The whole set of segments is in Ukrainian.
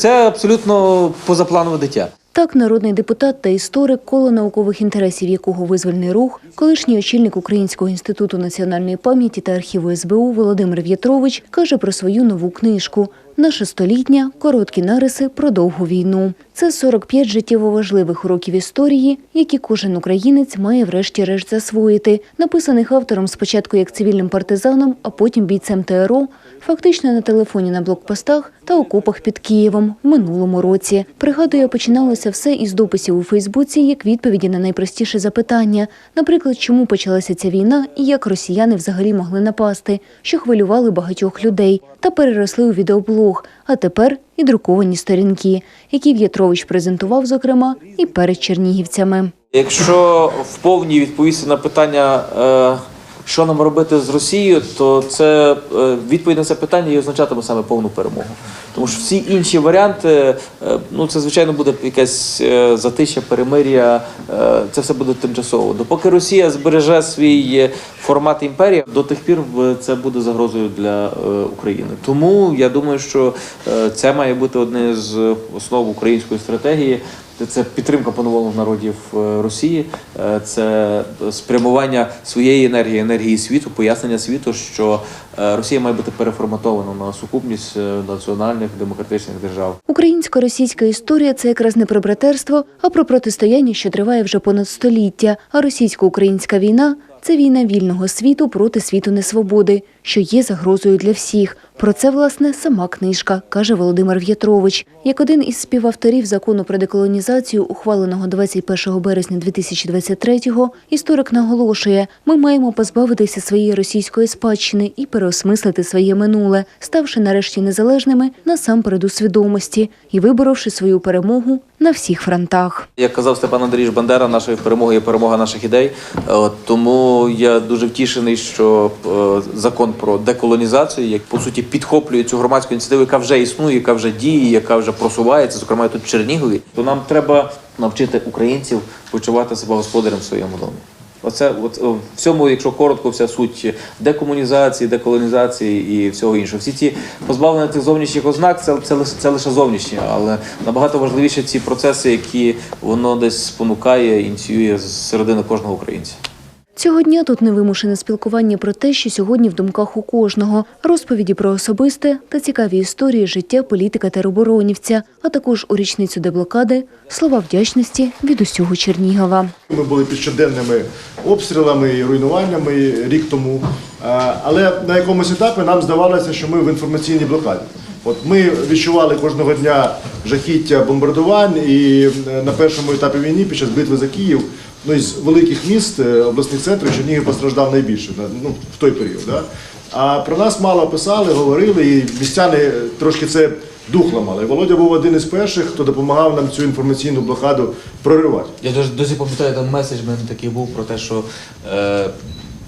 Це абсолютно позапланове дитя. Так, народний депутат та історик, коло наукових інтересів якого визвольний рух, колишній очільник Українського інституту національної пам'яті та архіву СБУ Володимир В'ятрович каже про свою нову книжку Наше століття короткі нариси про довгу війну. Це 45 життєво важливих уроків історії, які кожен українець має врешті-решт засвоїти, написаних автором спочатку як цивільним партизаном, а потім бійцем ТРО, фактично на телефоні на блокпостах та окопах під Києвом в минулому році. Пригадує, починалося все із дописів у Фейсбуці як відповіді на найпростіше запитання, наприклад, чому почалася ця війна і як росіяни взагалі могли напасти, що хвилювали багатьох людей, та переросли у відеоблог, а тепер і друковані сторінки, які В'ятрович презентував, зокрема, і перед чернігівцями. Якщо в повній відповісти на питання, е, що нам робити з Росією, то це е, відповідь на це питання і означатиме саме повну перемогу. Тому що всі інші варіанти, е, ну це звичайно буде якась е, затища, перемир'я, це все буде тимчасово. Допоки Росія збереже свій формат імперії, до тих пір це буде загрозою для України. Тому я думаю, що це має бути одне з основ української стратегії. Це підтримка по-новому народів е, Росії, е, це спрямування своєї енергії, енергії світу, пояснення світу, що е, Росія має бути переформатована на сукупність національних демократичних держав. Українсько-російська історія це якраз не про братерство, а про протистояння, що триває вже понад століття. А російсько-українська війна це війна вільного світу проти світу несвободи, що є загрозою для всіх. Про це, власне, сама книжка, каже Володимир В'ятрович. Як один із співавторів закону про деколонізацію, ухваленого 21 березня 2023-го, історик наголошує, ми маємо позбавитися своєї російської спадщини і переосмислити своє минуле, ставши нарешті незалежними насамперед у свідомості і виборовши свою перемогу на всіх фронтах. Як казав Степан Андрійович Бандера, нашої перемоги є перемога наших ідей. Е, тому я дуже втішений, що е, закон про деколонізацію, як по суті підхоплює цю громадську ініціативу, яка вже існує, яка вже діє, яка вже просувається, зокрема тут в Чернігові, то нам треба навчити українців почувати себе господарем в своєму домі. Оце от о, в цьому, якщо коротко, вся суть декомунізації, деколонізації і всього іншого. Всі ці позбавлення цих зовнішніх ознак, це, це, лише, це лише зовнішнє, але набагато важливіше ці процеси, які воно десь спонукає, ініціює з середини кожного українця. Цього дня тут невимушене спілкування про те, що сьогодні в думках у кожного, розповіді про особисте та цікаві історії життя політика тероборонівця, а також у річницю деблокади слова вдячності від усього Чернігова. Ми були під щоденними обстрілами і руйнуваннями рік тому. Але на якомусь етапі нам здавалося, що ми в інформаційній блокаді. От ми відчували кожного дня жахіття бомбардувань, і е, на першому етапі війни, під час битви за Київ, ну із великих міст, е, обласних центрів, Чернігів постраждав найбільше ну, в той період. Да? А про нас мало писали, говорили, і містяни трошки це дух ламали. Володя був один із перших, хто допомагав нам цю інформаційну блокаду проривати. Я досі, досі пам'ятаю, там меседж мене такий був про те, що е,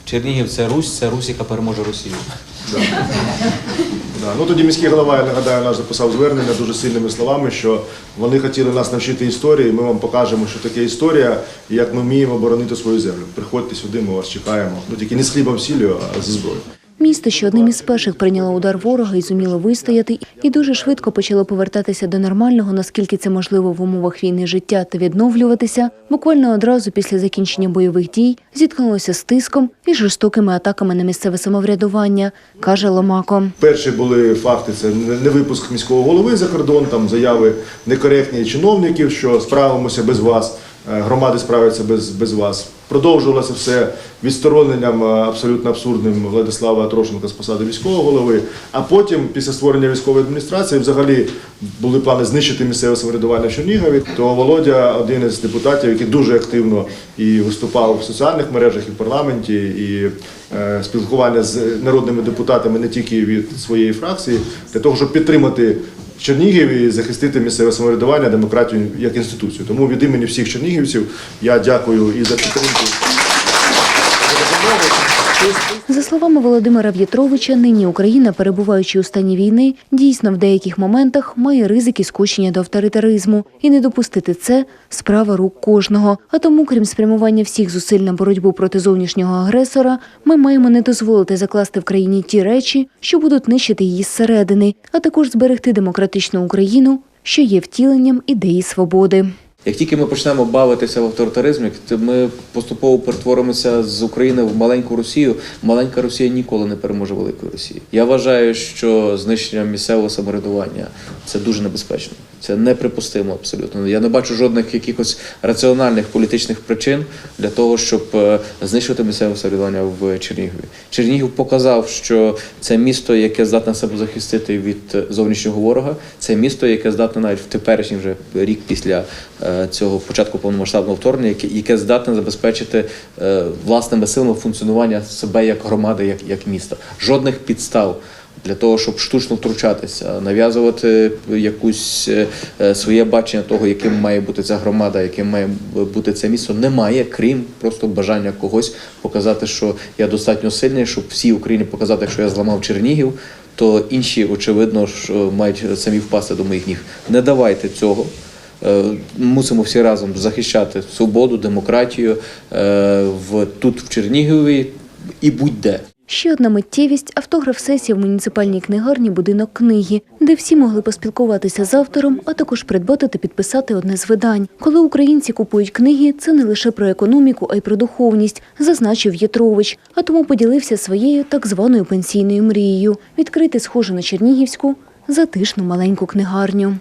Чернігів це Русь, це Русь, яка переможе Росію. Да. Ну тоді міський голова, я нагадаю, наш записав звернення дуже сильними словами, що вони хотіли нас навчити історії. Ми вам покажемо, що таке історія і як ми вміємо боронити свою землю. Приходьте сюди, ми вас чекаємо. Ну тільки не з хлібом сіллю, а зі зброєю. Місто, що одним із перших прийняло удар ворога і зуміло вистояти, і дуже швидко почало повертатися до нормального, наскільки це можливо в умовах війни життя та відновлюватися, буквально одразу після закінчення бойових дій зіткнулося з тиском і жорстокими атаками на місцеве самоврядування, каже Ломако. Перші були факти: це не випуск міського голови за кордон, там заяви некоректні чиновників, що справимося без вас. Е, Громади справляться без, без вас. Продовжувалося все відстороненням е, абсолютно абсурдним Владислава Трошенка з посади міського голови. А потім, після створення військової адміністрації, взагалі були плани знищити місцеве самоврядування в Чернігові. То Володя, один із депутатів, який дуже активно і виступав в соціальних мережах, і в парламенті, і е, спілкування з народними депутатами не тільки від своєї фракції, для того, щоб підтримати Чернігів і захистити місцеве самоврядування, демократію як інституцію. Тому від імені всіх чернігівців я дякую і за підтримку. За словами Володимира В'ятровича, нині Україна, перебуваючи у стані війни, дійсно в деяких моментах має ризики скочення до авторитаризму, і не допустити це справа рук кожного. А тому, крім спрямування всіх зусиль на боротьбу проти зовнішнього агресора, ми маємо не дозволити закласти в країні ті речі, що будуть нищити її зсередини, а також зберегти демократичну Україну що є втіленням ідеї свободи. Як тільки ми почнемо бавитися в авторитаризмі, то ми поступово перетворимося з України в маленьку Росію. Маленька Росія ніколи не переможе великої Росії. Я вважаю, що знищення місцевого самоврядування це дуже небезпечно. Це неприпустимо абсолютно. Я не бачу жодних якихось раціональних політичних причин для того, щоб е, знищувати місцеве самоврядування в Чернігові. Чернігів показав, що це місто, яке здатне себе захистити від е, зовнішнього ворога. Це місто, яке здатне навіть в теперішній вже рік після е, цього початку повномасштабного вторгнення, яке, яке здатне забезпечити власними силами функціонування себе як громади, як, як міста. Жодних підстав. Для того щоб штучно втручатися, нав'язувати якусь е, е, своє бачення того, яким має бути ця громада, яким має бути це місто, немає, крім просто бажання когось показати, що я достатньо сильний, щоб всій Україні показати, що я зламав Чернігів, то інші, очевидно, що мають самі впасти до моїх ніг. Не давайте цього. Е, Мусимо всі разом захищати свободу, демократію в тут в Чернігові і будь-де. Ще одна миттєвість – автограф сесії в муніципальній книгарні «Будинок книги», де всі могли поспілкуватися з автором, а також придбати та підписати одне з видань. Коли українці купують книги, це не лише про економіку, а й про духовність, зазначив Єтрович, а тому поділився своєю так званою пенсійною мрією – відкрити схожу на Чернігівську затишну маленьку книгарню.